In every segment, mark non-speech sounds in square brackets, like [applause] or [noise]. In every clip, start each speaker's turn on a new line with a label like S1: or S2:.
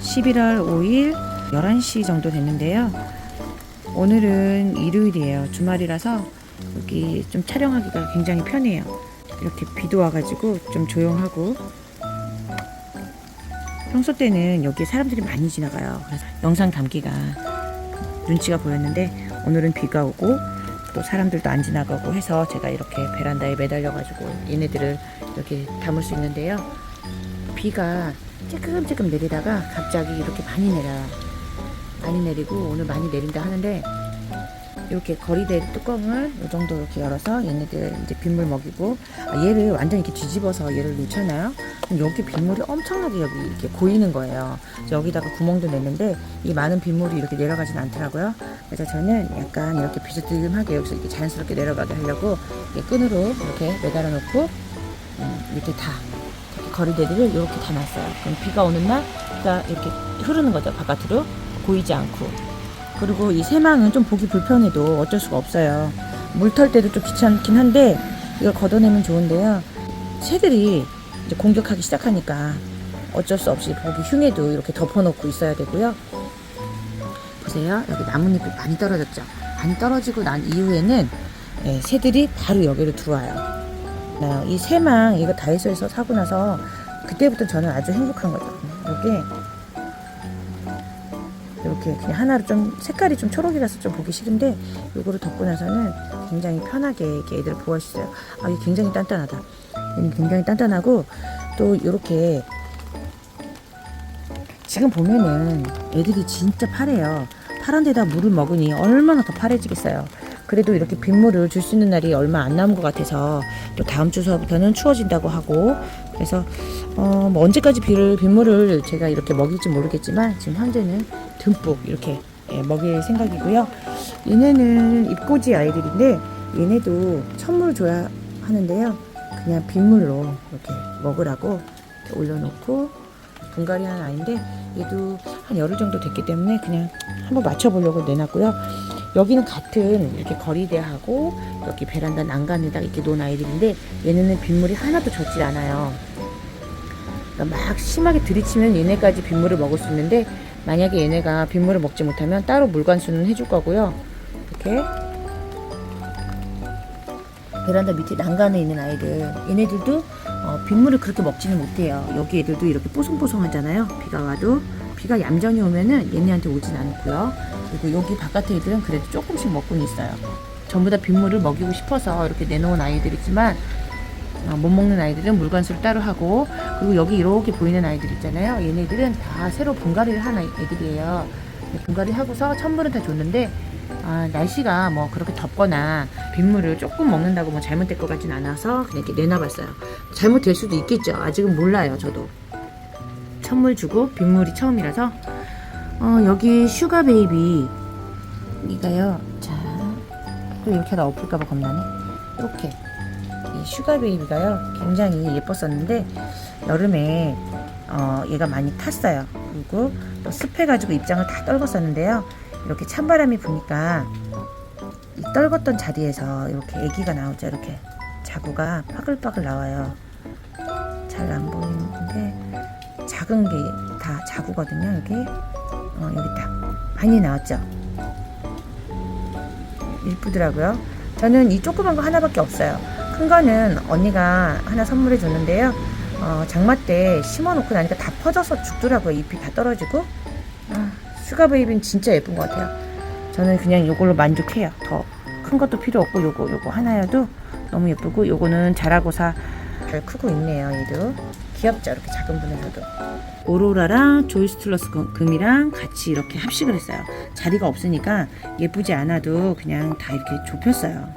S1: (11월 5일) (11시) 정도 됐는데요. 오늘은 일요일이에요. 주말이라서 여기 좀 촬영하기가 굉장히 편해요. 이렇게 비도 와가지고 좀 조용하고 평소 때는 여기 사람들이 많이 지나가요 그래서 영상 담기가 눈치가 보였는데 오늘은 비가 오고 또 사람들도 안 지나가고 해서 제가 이렇게 베란다에 매달려가지고 얘네들을 이렇게 담을 수 있는데요 비가 찔끔찔끔 내리다가 갑자기 이렇게 많이 내려요. 많이 내리고 오늘 많이 내린다 하는데 이렇게 거리대 뚜껑을 이 정도 이렇게 열어서 얘네들 이제 빗물 먹이고 아, 얘를 완전 이렇게 뒤집어서 얘를 놓잖아요. 그럼 여기 빗물이 엄청나게 여기 이렇게 고이는 거예요. 여기다가 구멍도 냈는데 이 많은 빗물이 이렇게 내려가진 않더라고요. 그래서 저는 약간 이렇게 비스듬하게 여기서 이렇게 자연스럽게 내려가게 하려고 끈으로 이렇게 매달아 놓고 음, 이렇게 다 거리대들을 이렇게 다 놨어요. 그럼 비가 오는 날, 비가 이렇게 흐르는 거죠. 바깥으로 고이지 않고. 그리고 이 새망은 좀 보기 불편해도 어쩔 수가 없어요. 물 털 때도 좀 귀찮긴 한데 이걸 걷어내면 좋은데요. 새들이 이제 공격하기 시작하니까 어쩔 수 없이 보기 흉해도 이렇게 덮어놓고 있어야 되고요. 보세요. 여기 나뭇잎이 많이 떨어졌죠. 많이 떨어지고 난 이후에는 예, 새들이 바로 여기로 들어와요. 나이 새망 이거 다이소에서 사고 나서 그때부터 저는 아주 행복한 거죠. 이게 이렇게 그냥 하나로 좀 색깔이 좀 초록이라서 좀 보기 싫은데 이거를 덮고 나서는 굉장히 편하게 이렇게 애들을 보호할 수 있어요. 아 이게 굉장히 단단하다. 얘는 굉장히 단단하고 또 이렇게 지금 보면은 애들이 진짜 파래요. 파란 데다 물을 먹으니 얼마나 더 파래지겠어요. 그래도 이렇게 빗물을 줄 수 있는 날이 얼마 안 남은 것 같아서 또 다음 주서부터는 추워진다고 하고 그래서 어, 뭐 언제까지 비를 빗물을 제가 이렇게 먹일지 모르겠지만 지금 현재는 듬뿍 이렇게 예, 먹일 생각이고요. 얘네는 입꼬지 아이들인데 얘네도 천물을 줘야 하는데요. 그냥 빗물로 이렇게 먹으라고 이렇게 올려놓고 분갈이 한 아이인데 얘도 한 열흘 정도 됐기 때문에 그냥 한번 맞춰보려고 내놨고요. 여기는 같은 이렇게 거리대하고 여기 베란다 난간에다 이렇게 놓은 아이들인데 얘네는 빗물이 하나도 젖질 않아요. 그러니까 막 심하게 들이치면 얘네까지 빗물을 먹을 수 있는데 만약에 얘네가 빗물을 먹지 못하면 따로 물관수는 해줄 거고요. 이렇게 베란다 밑에 난간에 있는 아이들 얘네들도 어, 빗물을 그렇게 먹지는 못해요. 여기 애들도 이렇게 뽀송뽀송하잖아요. 비가 와도 비가 얌전히 오면은 얘네한테 오진 않고요. 그리고 여기 바깥에 애들은 그래도 조금씩 먹고는 있어요. 전부 다 빗물을 먹이고 싶어서 이렇게 내놓은 아이들이지만 어, 못 먹는 아이들은 물관수를 따로 하고 그리고 여기 이렇게 보이는 아이들 있잖아요. 얘네들은 다 새로 분갈이를 한 애들이에요. 분갈이 하고서 천물은 다 줬는데 아, 날씨가 뭐 그렇게 덥거나 빗물을 조금 먹는다고 뭐 잘못될 것 같진 않아서 그냥 이렇게 내놔봤어요. 잘못될 수도 있겠죠. 아직은 몰라요, 저도. 천물 주고 빗물이 처음이라서 어, 여기 슈가 베이비 이가요. 자, 또 이렇게 하다 엎을까봐 겁나네. 이렇게 이 슈가 베이비가요 굉장히 예뻤었는데 여름에 어, 얘가 많이 탔어요. 그리고 또 습해가지고 입장을 다 떨궜었는데요. 이렇게 찬바람이 부니까 이 떨궜던 자리에서 이렇게 아기가 나오죠. 이렇게 자구가 파글파글 나와요. 잘 안 보이는데 작은 게 다 자구거든요. 여기 어, 여기 딱 많이 나왔죠. 이쁘더라고요. 저는 이 조그만 거 하나밖에 없어요. 큰 거는 언니가 하나 선물해 줬는데요. 어, 장마 때 심어놓고 나니까 다 퍼져서 죽더라고요. 잎이 다 떨어지고. 아, 슈가 베이비는 진짜 예쁜 것 같아요. 저는 그냥 이걸로 만족해요. 더 큰 것도 필요 없고 요거 요거 하나여도 너무 예쁘고 요거는 자라고사 잘 크고 있네요. 얘도 귀엽죠. 이렇게 작은 분에서도. 오로라랑 조이스툴러스 금- 금이랑 같이 이렇게 합식을 했어요. 자리가 없으니까 예쁘지 않아도 그냥 다 이렇게 좁혔어요.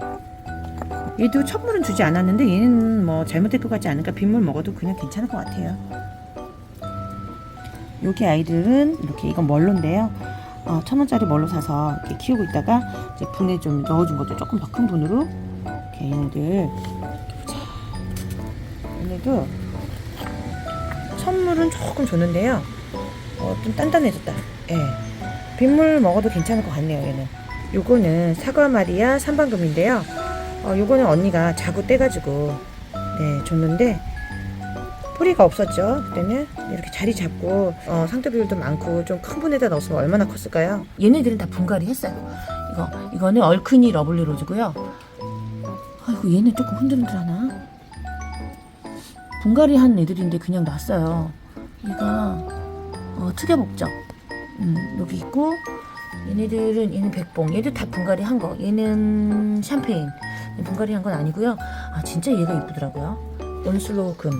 S1: 얘도 첫물은 주지 않았는데 얘는 뭐 잘못될 것 같지 않으니까 빗물 먹어도 그냥 괜찮을 것 같아요. 여기 아이들은 이렇게 이건 멀로인데요. 어, 천 원짜리 멀로 사서 이렇게 키우고 있다가 이제 분에 좀 넣어준 거죠. 조금 더 큰 분으로 이렇게 얘네들 자, 얘네도 선물은 조금 줬는데요. 어, 좀 단단해졌다. 예. 빗물 먹어도 괜찮을 것 같네요, 얘는. 요거는 사과 마리아 삼방금인데요. 어, 요거는 언니가 자구 떼가지고, 네, 줬는데, 뿌리가 없었죠. 그때는 이렇게 자리 잡고, 어, 상태 비율도 많고, 좀 큰 분에다 넣어서 얼마나 컸을까요? 얘네들은 다 분갈이 했어요. 이거, 이거는 얼큰이 러블리 로즈고요. 아이고, 얘는 조금 흔들흔들하나? 분갈이 한 애들인데 그냥 놨어요. 얘가, 어, 특여 목적. 음, 여기 있고, 얘네들은 얘는 백봉. 얘도 다 분갈이 한 거. 얘는 샴페인. 얘 분갈이 한 건 아니고요. 아 진짜 얘가 이쁘더라고요. 온슬로우 금.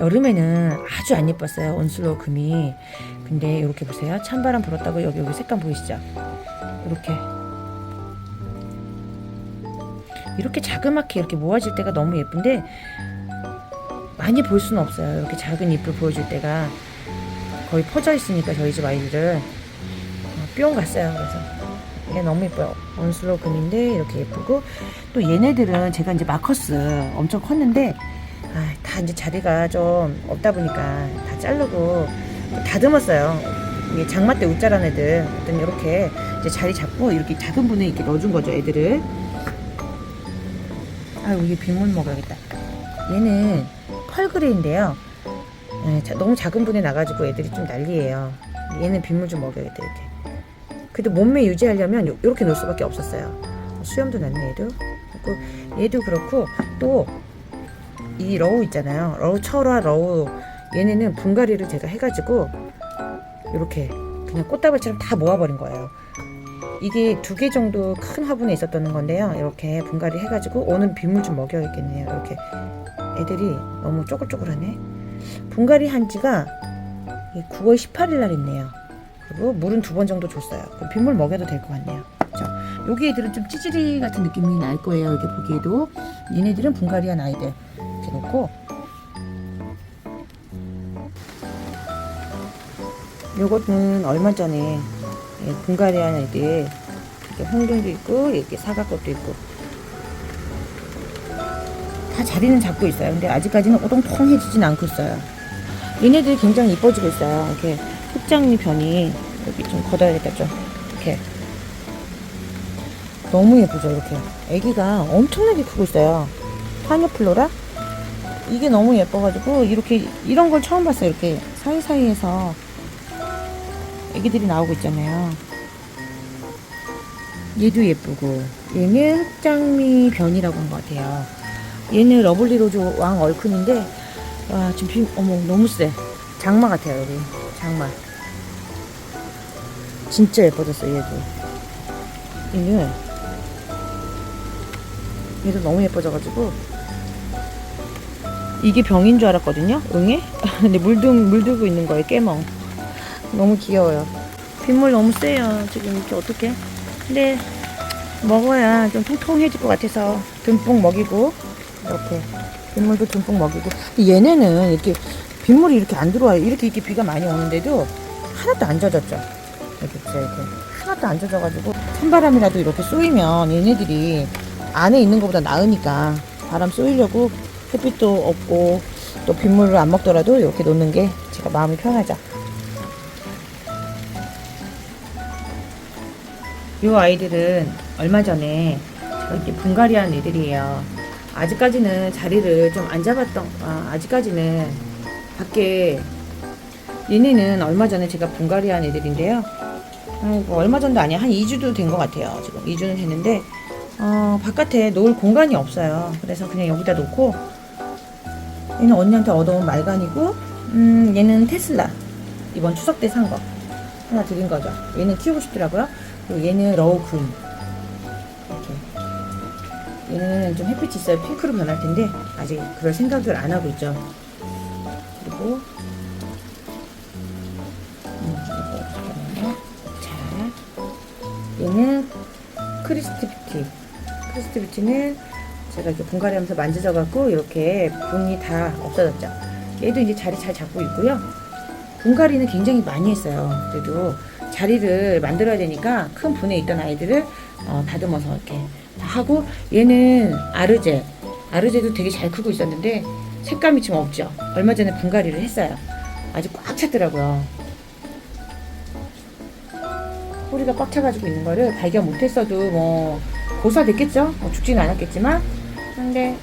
S1: 여름에는 아주 안 예뻤어요 온슬로우 금이. 근데 이렇게 보세요. 찬바람 불었다고 여기 여기 색감 보이시죠? 이렇게. 이렇게 자그맣게 이렇게 모아질 때가 너무 예쁜데 많이 볼 수는 없어요 이렇게 작은 잎을 보여줄 때가 거의 퍼져 있으니까 저희 집 아이들은 어, 뿅 갔어요. 그래서 얘 너무 예뻐요. 온슬로 금인데 이렇게 예쁘고 또 얘네들은 제가 이제 마커스 엄청 컸는데 아, 다 이제 자리가 좀 없다 보니까 다 자르고 다듬었어요. 이게 장마 때 웃자란 애들 어떤 이렇게 이제 자리 잡고 이렇게 작은 분에 이렇게 넣어준 거죠 애들을. 아유 이게 빗물 먹어야겠다. 얘는 펄그레인데요. 예, 자- 너무 작은 분에 나가지고 애들이 좀 난리예요. 얘는 빗물 좀 먹여야겠다 이렇게. 그래도 몸매 유지하려면 요, 렇게 놓을 수밖에 없었어요. 수염도 났네 얘도. 그리고 얘도 그렇고 또 이 러우 있잖아요. 러우 철화 러우 얘네는 분갈이를 제가 해가지고 이렇게 그냥 꽃다발처럼 다 모아버린 거예요. 이게 두 개 정도 큰 화분에 있었던 건데요. 이렇게 분갈이 해가지고 오늘 빗물 좀 먹여야겠네요. 이렇게 애들이 너무 쪼글쪼글하네. 분갈이 한 지가 9월 18일 날 있네요. 그리고 물은 두 번 정도 줬어요. 그럼 빗물 먹여도 될 것 같네요. 그죠? 여기 애들은 좀 찌질이 같은 느낌이 날 거예요. 이렇게 보기에도. 얘네들은 분갈이한 아이들. 이렇게 놓고. 요거는 얼마 전에 예, 분갈이한 애들. 이렇게 홍등도 있고, 이렇게 사과꽃도 있고. 다 자리는 잡고 있어요. 근데 아직까지는 오동통해지진 않고 있어요. 얘네들이 굉장히 이뻐지고 있어요. 이렇게 흑장미 변이 여기 좀 걷어야겠다 좀 이렇게 너무 예쁘죠 이렇게 아기가 엄청나게 크고 있어요. 파녀플로라 이게 너무 예뻐가지고 이렇게 이런 걸 처음 봤어요. 이렇게 사이사이에서 아기들이 나오고 있잖아요. 얘도 예쁘고 얘는 흑장미 변이라고 한 것 같아요. 얘는 러블리 로즈 왕 얼큰인데 와 지금 비 어머 너무 세 장마 같아요 여기. 장마. 진짜 예뻐졌어 얘도. 얘는 얘도 너무 예뻐져가지고. 이게 병인 줄 알았거든요 응애? [laughs] 근데 물들 물들고 있는 거예요 깨멍. 너무 귀여워요. 빗물 너무 세요 지금 이렇게 어떻게? 근데 먹어야 좀 통통해질 것 같아서 듬뿍 먹이고 이렇게 빗물도 듬뿍 먹이고. 얘네는 이렇게 빗물이 이렇게 안 들어와요. 이렇게 이렇게 비가 많이 오는데도 하나도 안 젖었죠. 이렇게 이렇게 하나도 안 젖어가지고 찬바람이라도 이렇게 쏘이면 얘네들이 안에 있는 것보다 나으니까 바람 쏘이려고 햇빛도 없고 또 빗물을 안 먹더라도 이렇게 놓는 게 제가 마음이 편하죠. 이 아이들은 얼마 전에 이렇게 분갈이한 애들이에요. 아직까지는 자리를 좀 안 잡았던, 아, 아직까지는 밖에, 얘네는 얼마 전에 제가 분갈이 한 애들인데요. 아이고, 얼마 전도 아니야. 한 2주도 된 것 같아요. 지금 2주는 됐는데, 어, 바깥에 놓을 공간이 없어요. 그래서 그냥 여기다 놓고, 얘는 언니한테 얻어온 말간이고, 음, 얘는 테슬라. 이번 추석 때 산 거. 하나 드린 거죠. 얘는 키우고 싶더라고요. 그리고 얘는 러우금. 얘는 좀 햇빛이 있어야 핑크로 변할 텐데, 아직 그럴 생각을 안 하고 있죠. 그리고, 음. 자, 얘는. 크리스티 뷰티는 제가 이렇게 분갈이 하면서 만져져갖고, 이렇게 분이 다 없어졌죠. 얘도 이제 자리 잘 잡고 있고요. 분갈이는 굉장히 많이 했어요. 그래도 자리를 만들어야 되니까 큰 분에 있던 아이들을 어, 다듬어서 이렇게 다 하고 얘는 아르제 아르제도 되게 잘 크고 있었는데 색감이 지금 없죠. 얼마 전에 분갈이를 했어요. 아주 꽉 찼더라고요. 꼬리가 꽉 차가지고 있는 거를 발견 못했어도 뭐 고사됐겠죠? 뭐 죽지는 않았겠지만 근데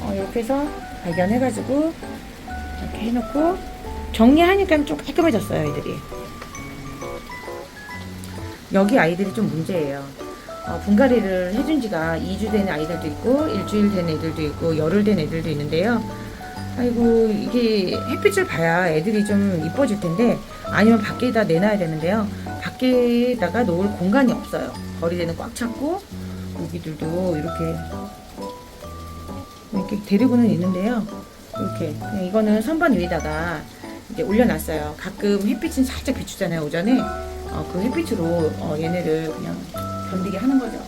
S1: 어, 이렇게 해서 발견해가지고 이렇게 해놓고 정리하니까 좀 깔끔해졌어요 애들이 여기 아이들이 좀 문제예요 어, 분갈이를 해준 지가 2주 된 아이들도 있고 일주일 된 애들도 있고 열흘 된 애들도 있는데요. 아이고 이게 햇빛을 봐야 애들이 좀 이뻐질 텐데 아니면 밖에다 내놔야 되는데요. 밖에다가 놓을 공간이 없어요. 거리대는 꽉 찼고 여기들도 이렇게 이렇게 데리고는 있는데요. 이렇게 이거는 선반 위에다가 이제 올려놨어요. 가끔 햇빛은 살짝 비추잖아요 오전에. 어, 그 햇빛으로 어, 얘네를 그냥 견디게 하는 거죠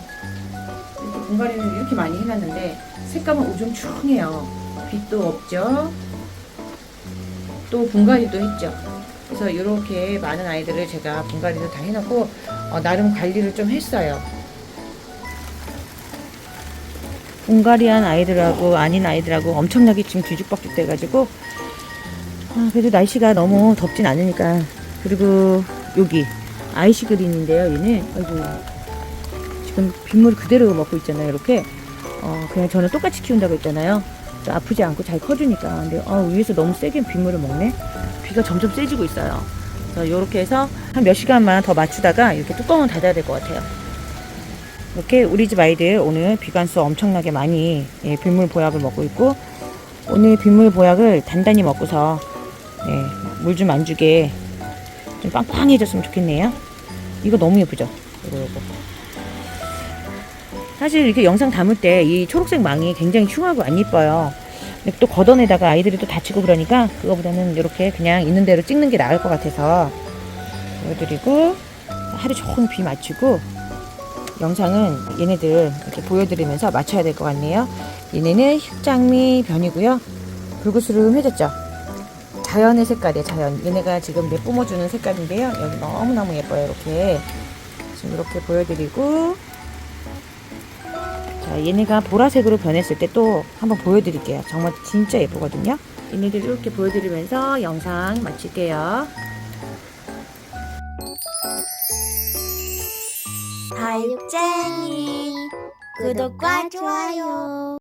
S1: 이렇게 공간에는 이렇게 많이 해놨는데 색감은 우중충해요 빛도 없죠. 또 분갈이도 했죠. 그래서 이렇게 많은 아이들을 제가 분갈이도 다 해놓고 어, 나름 관리를 좀 했어요. 분갈이한 아이들하고 아닌 아이들하고 엄청나게 지금 뒤죽박죽 돼가지고 아, 그래도 날씨가 너무 덥진 않으니까 그리고 여기 아이시 그린인데요 얘는 아이고 지금 빗물 그대로 먹고 있잖아요 이렇게. 어, 그냥 저는 똑같이 키운다고 했잖아요. 또 아프지 않고 잘 커주니까. 근데 어, 위에서 너무 세게 빗물을 먹네? 비가 점점 세지고 있어요. 그래서 이렇게 해서 한 몇 시간만 더 맞추다가 이렇게 뚜껑을 닫아야 될 것 같아요. 이렇게 우리 집 아이들 오늘 비관수 엄청나게 많이 예, 빗물 보약을 먹고 있고 오늘 빗물 보약을 단단히 먹고서 예, 물좀 안 주게 좀 빵빵해졌으면 좋겠네요. 이거 너무 예쁘죠? 이거 이거 사실 이렇게 영상 담을 때 이 초록색 망이 굉장히 흉하고 안 이뻐요. 또 걷어내다가 아이들이 또 다치고 그러니까 그거보다는 이렇게 그냥 있는 대로 찍는 게 나을 것 같아서 보여드리고 하루 종일 비 맞추고 영상은 얘네들 이렇게 보여드리면서 맞춰야 될 것 같네요. 얘네는 흑장미 변이고요. 불구스름해졌죠. 자연의 색깔이에요, 자연. 얘네가 지금 내 뿜어주는 색깔인데요. 여기 너무너무 예뻐요, 이렇게. 지금 이렇게 보여드리고 자, 얘네가 보라색으로 변했을 때 또 한번 보여드릴게요. 정말 진짜 예쁘거든요. 얘네들 이렇게 보여드리면서 영상 마칠게요.
S2: 다육쟁이 구독과 좋아요